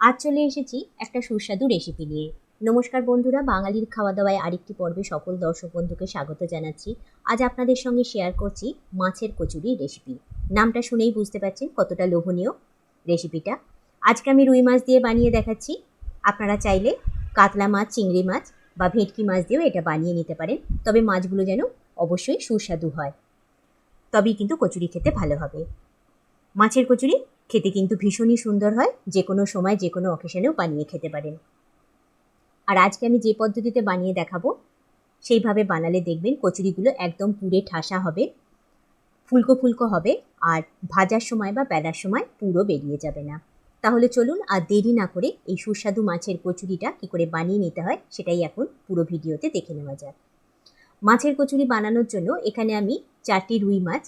আজ চলে এসেছি একটা সুস্বাদু রেসিপি নিয়ে। নমস্কার বন্ধুরা, বাঙালির খাওয়া দাওয়ায় আরেকটি পর্বে সকল দর্শক বন্ধুকে স্বাগত জানাচ্ছি। আজ আপনাদের সঙ্গে শেয়ার করছি মাছের কচুরি রেসিপি নামটা শুনেই বুঝতে পারছেন কতটা লোভনীয় রেসিপিটা আজকে আমি রুই মাছ দিয়ে বানিয়ে দেখাচ্ছি। আপনারা চাইলে কাতলা মাছ, চিংড়ি মাছ বা ভেটকি মাছ দিয়েও এটা বানিয়ে নিতে পারেন। তবে মাছগুলো যেন অবশ্যই সুস্বাদু হয়। তবেই কিন্তু কচুরি খেতে ভালো হবে। মাছের কচুরি খেতে কিন্তু ভীষণই সুন্দর হয় যে কোনো সময় যে কোনো অকেশনেও বানিয়ে খেতে পারেন। আর আজকে আমি যে পদ্ধতিতে বানিয়ে দেখাবো, সেইভাবে বানালে দেখবেন কচুরিগুলো একদম পুরে ঠাসা হবে, ফুলকো ফুলকো হবে, আর ভাজার সময় বা বেলার সময় পুরো বেরিয়ে যাবে না। তাহলে চলুন আর দেরি না করে এই সুস্বাদু মাছের কচুরিটা কী করে বানিয়ে নিতে হয়, সেটাই এখন পুরো ভিডিওতে দেখে নেওয়া যাক। মাছের কচুরি বানানোর জন্য এখানে আমি চারটি রুই মাছ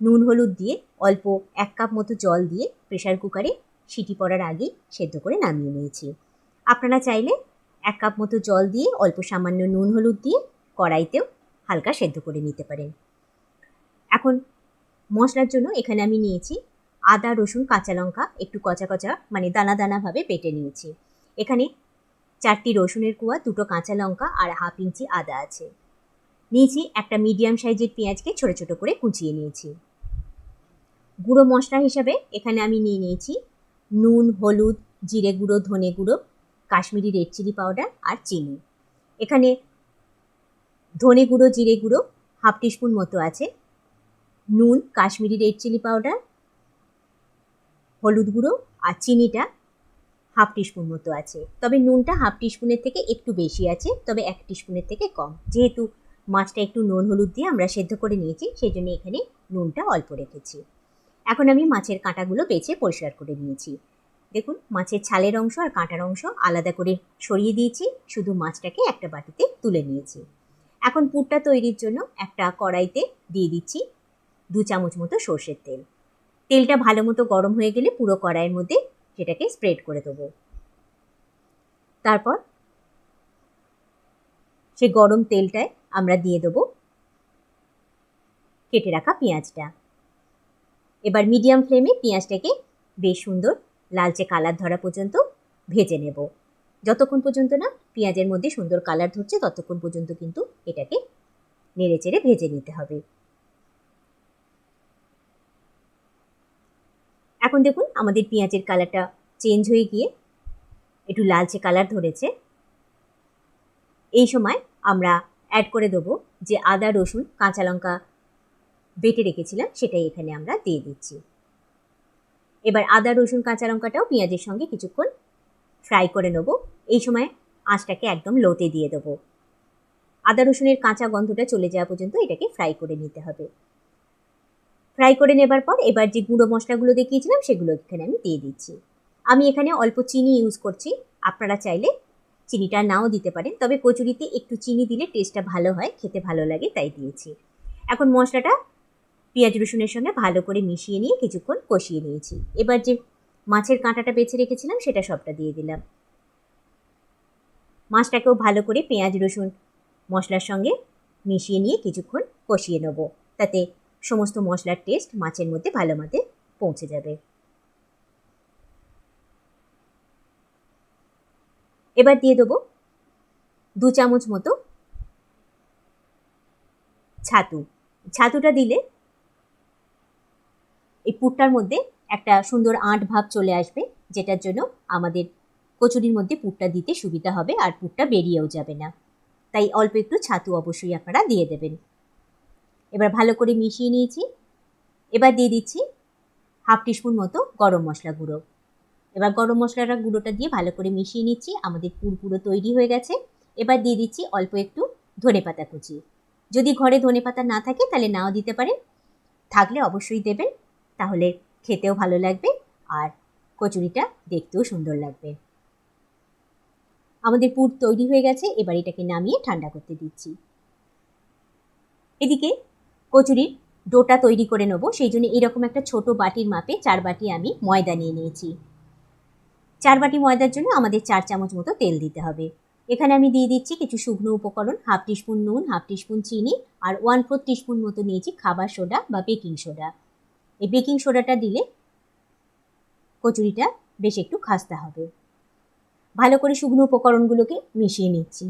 নুন হলুদ দিয়ে অল্প এক কাপ মতো জল দিয়ে প্রেশার কুকারে সিটি পড়ার আগেই সেদ্ধ করে নামিয়ে নিয়েছি। আপনারা চাইলে এক কাপ মতো জল দিয়ে অল্প সামান্য নুন হলুদ দিয়ে কড়াইতেও হালকা সেদ্ধ করে নিতে পারেন। এখন মশলার জন্য এখানে আমি নিয়েছি আদা, রসুন, কাঁচা লঙ্কা একটু কচা কচা মানে দানা দানাভাবে পেটে নিয়েছি। এখানে চারটি রসুনের কুয়া, দুটো কাঁচা লঙ্কা আর হাফ ইঞ্চি আদা আছে। নিয়েছি, একটা মিডিয়াম সাইজের পেঁয়াজকে ছোট ছোট করে কুচিয়ে নিয়েছি। গুঁড়ো মশলা হিসাবে এখানে আমি নিয়ে নিয়েছি নুন, হলুদ, জিরে গুঁড়ো, ধনে গুঁড়ো, কাশ্মীরি রেড চিলি পাউডার আর চিনি। এখানে ধনে গুঁড়ো, জিরে গুঁড়ো, হাফ টিস্পুন মতো আছে। নুন, কাশ্মীরি রেড চিলি পাউডার হলুদ গুঁড়ো আর চিনিটা হাফ টিস্পুন মতো আছে। তবে নুনটা হাফ টিস্পুনের থেকে একটু বেশি আছে, তবে এক টিস্পুনের থেকে কম। যেহেতু মাছটা একটু নুন হলুদ দিয়ে আমরা সেদ্ধ করে নিয়েছি, সেই জন্য এখানে নুনটা অল্প রেখেছি। এখন আমি মাছের কাঁটাগুলো বেছে পরিষ্কার করে নিয়েছি। দেখুন, মাছের ছালের অংশ আর কাঁটার অংশ আলাদা করে সরিয়ে দিয়েছি, শুধু মাছটাকে একটা বাটিতে তুলে নিয়েছি। এখন পুরটা তৈরির জন্য একটা কড়াইতে দিয়ে দিচ্ছি দু চামচ মতো সর্ষের তেল। তেলটা ভালো মতো গরম হয়ে গেলে পুরো কড়াইয়ের মধ্যে সেটাকে স্প্রেড করে দেবো। তারপর সে গরম তেলটায় আমরা দিয়ে দেবো কেটে রাখা পেঁয়াজটা। এবার মিডিয়াম ফ্লেমে পেঁয়াজটাকে বেশ সুন্দর লালচে কালার ধরা পর্যন্ত ভেজে নেব। যতক্ষণ পর্যন্ত না পেঁয়াজের মধ্যে সুন্দর কালার ধরছে, ততক্ষণ পর্যন্ত কিন্তু এটাকে নেড়ে চেড়ে ভেজে নিতে হবে। এখন দেখুন আমাদের পেঁয়াজের কালারটা চেঞ্জ হয়ে গিয়ে একটু লালচে কালার ধরেছে। এই সময় আমরা অ্যাড করে দেবো যে আদা, রসুন, কাঁচা লঙ্কা বেটে রেখেছিলাম, সেটাই এখানে আমরা দিয়ে দিচ্ছি। এবার আদা, রসুন, কাঁচা লঙ্কাটাও পেঁয়াজের সঙ্গে কিছুক্ষণ ফ্রাই করে নেব। এই সময় আঁচটাকে একদম লোতে দিয়ে দেবো। আদা, রসুনের কাঁচা গন্ধটা চলে যাওয়া পর্যন্ত এটাকে ফ্রাই করে নিতে হবে। ফ্রাই করে নেবার পর এবার যে গুঁড়ো মশলাগুলো দেখিয়েছিলাম, সেগুলো এখানে আমি দিয়ে দিচ্ছি। আমি এখানে অল্প চিনি ইউজ করছি। আপনারা চাইলে চিনিটা নাও দিতে পারেন। তবে কচুরিতে একটু চিনি দিলে টেস্টটা ভালো হয়, খেতে ভালো লাগে, তাই দিয়েছি। এখন মশলাটা পেঁয়াজ রসুনের সঙ্গে ভালো করে মিশিয়ে নিয়ে কিছুক্ষণ কষিয়ে নিয়েছি। এবার যে মাছের কাঁটাটা বেছে রেখেছিলাম, সেটা সবটা দিয়ে দিলাম। মাছটাকেও ভালো করে পেঁয়াজ রসুন মশলার সঙ্গে মিশিয়ে নিয়ে কিছুক্ষণ কষিয়ে নেব। তাতে সমস্ত মশলার টেস্ট মাছের মধ্যে ভালো মতে পৌঁছে যাবে। এবার দিয়ে দেবো দু চামচ মতো ছাতু। ছাতুটা দিলে এই পুরটার মধ্যে একটা সুন্দর আঁট ভাব চলে আসবে, যেটার জন্য আমাদের কচুরির মধ্যে পুরটা দিতে সুবিধা হবে আর পুরটা বেরিয়েও যাবে না। তাই অল্প একটু ছাতু অবশ্যই আপনারা দিয়ে দেবেন। এবার ভালো করে মিশিয়ে নিয়েছি। এবার দিয়ে দিচ্ছি হাফ টিস্পুন মতো গরম মশলা গুঁড়ো। এবার গরম মশলাটা গুঁড়োটা দিয়ে ভালো করে মিশিয়ে নিচ্ছি। আমাদের পুর পুরো তৈরি হয়ে গেছে। এবার দিয়ে দিচ্ছি অল্প একটু ধনে পাতা কুচি। যদি ঘরে ধনে পাতা না থাকে তাহলে নাও দিতে পারেন থাকলে অবশ্যই দেবেন, তাহলে খেতেও ভালো লাগবে আর কচুরিটা দেখতেও সুন্দর লাগবে। আমাদের পুর তৈরি হয়ে গেছে, এবার এটাকে নামিয়ে ঠান্ডা করতে দিচ্ছি। এদিকে কচুরির ডোটা তৈরি করে নেব, সেই জন্য এরকম একটা ছোট বাটির মাপে চার বাটি আমি ময়দা নিয়ে নিয়েছি। চার বাটি ময়দার জন্য আমাদের চার চামচ মতো তেল দিতে হবে। এখানে আমি দিয়ে দিচ্ছি কিছু শুকনো উপকরণ, হাফ টিস্পুন নুন, হাফ টিস্পুন চিনি আর ওয়ান ফোর টিস্পুন মতো নিয়েছি খাবার সোডা বা বেকিং সোডা। এই বেকিং সোডাটা দিলে কচুরিটা বেশ একটু খাস্তা হবে। ভালো করে শুকনো উপকরণগুলোকে মিশিয়ে নিচ্ছি।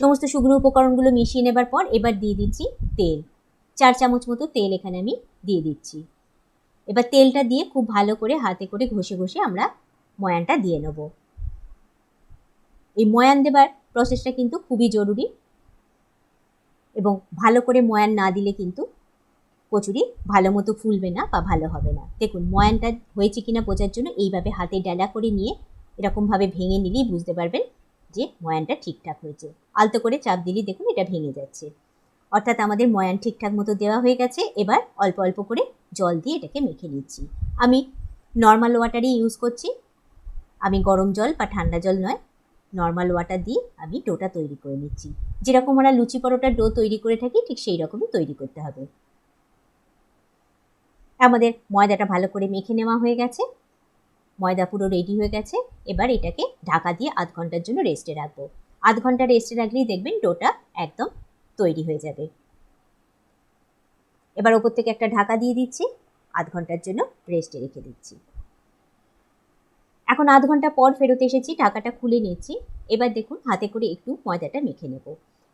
সমস্ত শুকনো উপকরণগুলো মিশিয়ে নেবার পর এবার দিয়ে দিচ্ছি তেল। চার চামচ মতো তেল এখানে আমি দিয়ে দিচ্ছি। এবার তেলটা দিয়ে খুব ভালো করে হাতে করে ঘষে ঘষে আমরা ময়ানটা দিয়ে নেব। এই ময়ান দেবার প্রসেসটা কিন্তু খুবই জরুরি এবং ভালো করে ময়ান না দিলে কিন্তু কচুরি ভালো মতো ফুলবে না বা ভালো হবে না। দেখুন, ময়ানটা হয়েছে কিনা বোঝার জন্য এইভাবে হাতে ডালা করে নিয়ে এরকমভাবে ভেঙে নিলেই বুঝতে পারবেন যে ময়ানটা ঠিকঠাক হয়েছে। আলতো করে চাপ দিলেই দেখুন এটা ভেঙে যাচ্ছে। অর্থাৎ আমাদের ময়ান ঠিকঠাক মতো দেওয়া হয়ে গেছে। এবার অল্প অল্প করে জল দিয়ে এটাকে মেখে নিচ্ছি। আমি নর্মাল ওয়াটারই ইউজ করছি। আমি গরম জল বা ঠান্ডা জল নয় নর্মাল ওয়াটার দিয়ে আমি ডোটা তৈরি করে নিচ্ছি। যেরকম আমরা লুচি পরোটার ডো তৈরি করে থাকি, ঠিক সেই রকমই তৈরি করতে হবে। আমাদের ময়দাটা ভালো করে মেখে নেওয়া হয়ে গেছে। ময়দা পুরো রেডি হয়ে গেছে। এবার এটাকে ঢাকা দিয়ে আধ ঘণ্টার জন্য রেস্টে রাখব। আধ ঘণ্টা রেস্টে রাখলেই দেখবেন ডোটা একদম তৈরি হয়ে যাবে। এবার ওপর থেকে একটা ঢাকা দিয়ে দিচ্ছি। আধ ঘণ্টার জন্য রেস্টে রেখে দিচ্ছি। এখন আধ ঘণ্টা পর ফেরত এসেছি, ঢাকাটা খুলে নিচ্ছি। এবার দেখুন, হাতে করে একটু ময়দাটা মেখে নেব।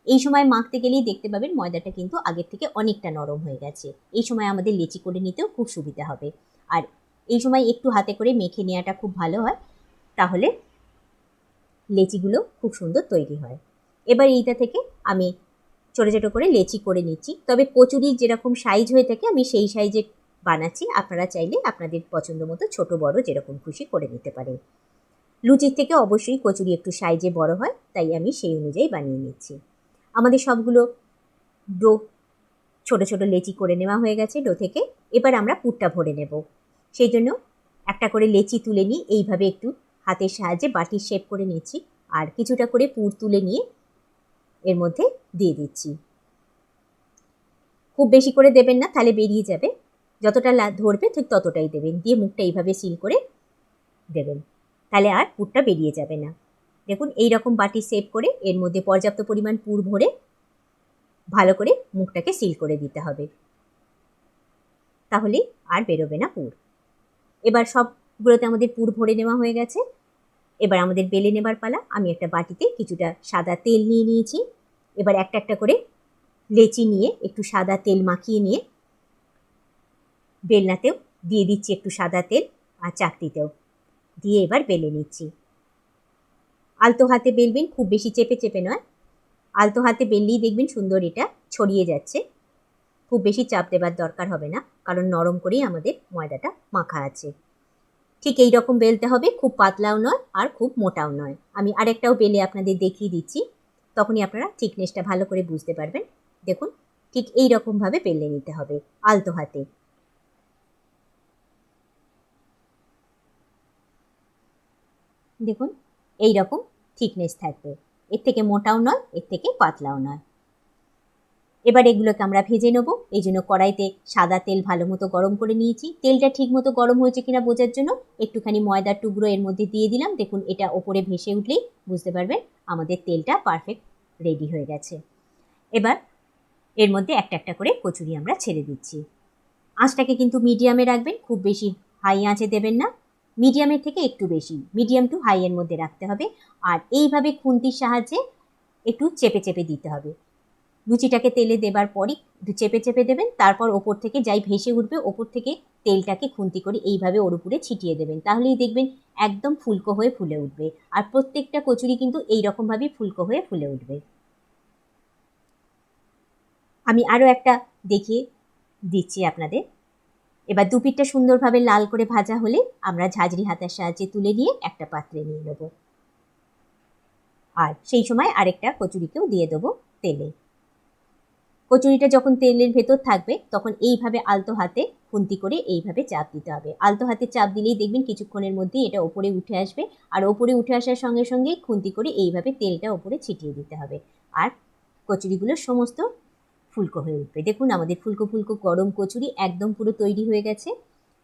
এই সময় মাখতে গেলেই দেখতে পাবেন ময়দাটা কিন্তু আগের থেকে অনেকটা নরম হয়ে গেছে। এই সময় আমাদের লেচি করে নিতেও খুব সুবিধা হবে। আর এই সময় একটু হাতে করে মেখে নেওয়াটা খুব ভালো হয়, তাহলে লেচিগুলো খুব সুন্দর তৈরি হয়। এবার এইটা থেকে আমি ছোটো ছোটো করে লেচি করে নিচ্ছি। তবে কচুরির যেরকম সাইজ হয়ে থাকে, আমি সেই সাইজে বানাচ্ছি। আপনারা চাইলে আপনাদের পছন্দ মতো ছোটো, বড় যেরকম খুশি করে নিতে পারেন। লুচির থেকে অবশ্যই কচুরি একটু সাইজে বড় হয়, তাই আমি সেই অনুযায়ী বানিয়ে নিচ্ছি। আমাদের সবগুলো ডো, ছোট ছোট লেচি করে নেওয়া হয়ে গেছে ডো থেকে। এবার আমরা পুরটা ভরে নেব। সেই জন্য একটা করে লেচি তুলে নিয়ে এইভাবে একটু হাতের সাহায্যে বাটির শেপ করে নিচ্ছি। আর কিছুটা করে পুর তুলে নিয়ে এর মধ্যে দিয়ে দিচ্ছি। খুব বেশি করে দেবেন না, তাহলে বেরিয়ে যাবে। যতটা ধরবে ঠিক ততটাই দেবেন। দিয়ে মুখটা এইভাবে সিল করে দেবেন। তাহলে আর পুরটা বেরিয়ে যাবে না। দেখুন এই রকম বাটি সেভ করে এর মধ্যে পর্যাপ্ত পরিমাণ পুর ভরে ভালো করে মুখটাকে সিল করে দিতে হবে। তাহলে আর বেরোবে না পুর। এবার সবগুলোতে আমাদের পুর ভরে নেওয়া হয়ে গেছে। এবার আমাদের বেলে নেবার পালা। আমি একটা বাটিতে কিছুটা সাদা তেল নিয়ে নিয়েছি। এবার একটা একটা করে লেচি নিয়ে একটু সাদা তেল মাখিয়ে নিয়ে বেলনাতেও দিয়ে দিচ্ছি একটু সাদা তেল আর চাকতিতেও। দিয়ে এবার বেলে নিচ্ছি। আলতো হাতে বেলবেন, খুব বেশি চেপে চেপে নয়। আলতো হাতে বেললেই দেখবেন সুন্দর এটা ছড়িয়ে যাচ্ছে। খুব বেশি চাপ দেবার দরকার হবে না, কারণ নরম করেই আমাদের ময়দাটা মাখা আছে। ঠিক এই রকম বেলতে হবে, খুব পাতলাও নয় আর খুব মোটাও নয়। আমি আরেকটাও বেলে আপনাদের দেখিয়ে দিচ্ছি, তখনই আপনারা থিকনেসটা ভালো করে বুঝতে পারবেন। দেখুন, ঠিক এই রকমভাবে বেলে নিতে হবে, আলতো হাতে। দেখুন এই রকম থিকনেস থাকবে। এর থেকে মোটাও নয়, এর থেকে পাতলাও নয়। এবার এগুলোকে আমরা ভেজে নেব। এই জন্য কড়াইতে সাদা তেল ভালো মতো গরম করে নিয়েছি। তেলটা ঠিক মতো গরম হয়েছে কিনা বোঝার জন্য একটুখানি ময়দার টুকরো এর মধ্যে দিয়ে দিলাম। দেখুন, এটা ওপরে ভেসে উঠলেই বুঝতে পারবেন আমাদের তেলটা পারফেক্ট রেডি হয়ে গেছে। এবার এর মধ্যে একটা একটা করে কচুরি আমরা ছেড়ে দিচ্ছি। আঁচটাকে কিন্তু মিডিয়ামে রাখবেন, খুব বেশি হাই আঁচে দেবেন না। মিডিয়ামের থেকে একটু বেশি মিডিয়াম টু হাইয়ের মধ্যে রাখতে হবে। আর এইভাবে খুন্তির সাহায্যে একটু চেপে চেপে দিতে হবে। লুচিটাকে তেলে দেবার পরই চেপে চেপে দেবেন, তারপর ওপর থেকে যাই ভেসে উঠবে ওপর থেকে তেলটাকে খুন্তি করে এইভাবে ওর উপরে ছিটিয়ে দেবেন। তাহলেই দেখবেন একদম ফুলকো হয়ে ফুলে উঠবে। আর প্রত্যেকটা কচুরি কিন্তু এই রকমভাবেই ফুলকো হয়ে ফুলে উঠবে। আমি আরও একটা দেখিয়ে দিচ্ছি আপনাদের। এবার দুপিটটা সুন্দরভাবে লাল করে ভাজা হলে আমরা ঝাঁঝরি হাতার সাহায্যে তুলে নিয়ে একটা পাত্রে নিয়ে নেব। আর সেই সময় আরেকটা কচুরিকেও দিয়ে দেবো তেলে। কচুরিটা যখন তেলের ভেতর থাকবে, তখন এইভাবে আলতো হাতে খুন্তি করে এইভাবে চাপ দিতে হবে। আলতো হাতে চাপ দিলেই দেখবেন কিছুক্ষণের মধ্যেই এটা ওপরে উঠে আসবে। আর ওপরে উঠে আসার সঙ্গে সঙ্গে খুন্তি করে এইভাবে তেলটা ওপরে ছিটিয়ে দিতে হবে। আর কচুরিগুলো সমস্ত ফুলকো হয়ে উঠবে। দেখুন, আমাদের ফুলকো ফুলকো গরম কচুরি একদম পুরো তৈরি হয়ে গেছে।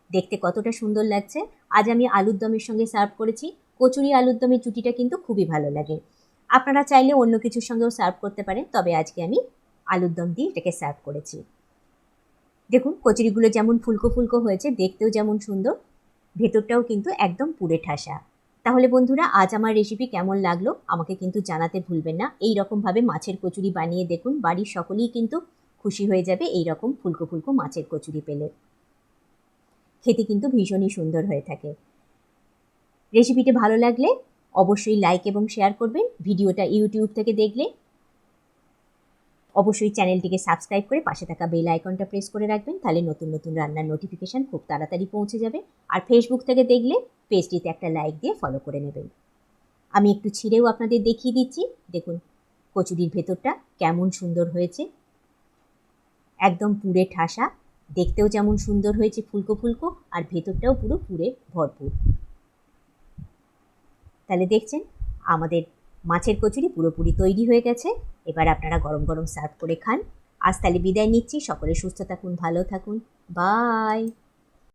দেখতে কতটা সুন্দর লাগছে। আজ আমি আলুর দমের সঙ্গে সার্ভ করেছি। কচুরি আলুর দমের জুটিটা কিন্তু খুবই ভালো লাগে। আপনারা চাইলে অন্য কিছুর সঙ্গেও সার্ভ করতে পারেন। তবে আজকে আমি আলুর দম দিয়ে এটাকে সার্ভ করেছি। দেখুন, কচুরিগুলো যেমন ফুলকো ফুলকো হয়েছে, দেখতেও যেমন সুন্দর, ভেতরটাও কিন্তু একদম পুরে ঠাসা। তাহলে বন্ধুরা, আজ আমার রেসিপি কেমন লাগল? আমাকে কিন্তু জানাতে ভুলবেন না। এই রকমভাবে মাছের কচুরি বানিয়ে দেখুন, বাড়ির সকলেই কিন্তু খুশি হয়ে যাবে এই রকম ফুলকো ফুলকো মাছের কচুরি পেলে। খেতে কিন্তু ভীষণই সুন্দর হয়ে থাকে। রেসিপিটি ভালো লাগলে অবশ্যই লাইক এবং শেয়ার করবেন। ভিডিওটা ইউটিউব থেকে দেখলে অবশ্যই চ্যানেলটিকে সাবস্ক্রাইব করে পাশে থাকা বেল আইকনটা প্রেস করে রাখবেন, তাহলে নতুন নতুন রান্নার নোটিফিকেশান খুব তাড়াতাড়ি পৌঁছে যাবে। আর ফেসবুক থেকে দেখলে পেজটিতে একটা লাইক দিয়ে ফলো করে নেবেন। আমি একটু ছিঁড়েও আপনাদের দেখিয়ে দিচ্ছি। দেখুন, কচুরির ভেতরটা কেমন সুন্দর হয়েছে। একদম পুরে ঠাসা। দেখতেও যেমন সুন্দর হয়েছে ফুলকো ফুলকো, আর ভেতরটাও পুরো পুরে ভরপুর। তাহলে দেখছেন, আমাদের মাছের কচুরি পুরোপুরি তৈরি হয়ে গেছে। এবার আপনারা গরম গরম সার্ভ করে খান। আজ তাহলে বিদায় নিচ্ছি। সকলে সুস্থ থাকুন, ভালো থাকুন। বাই!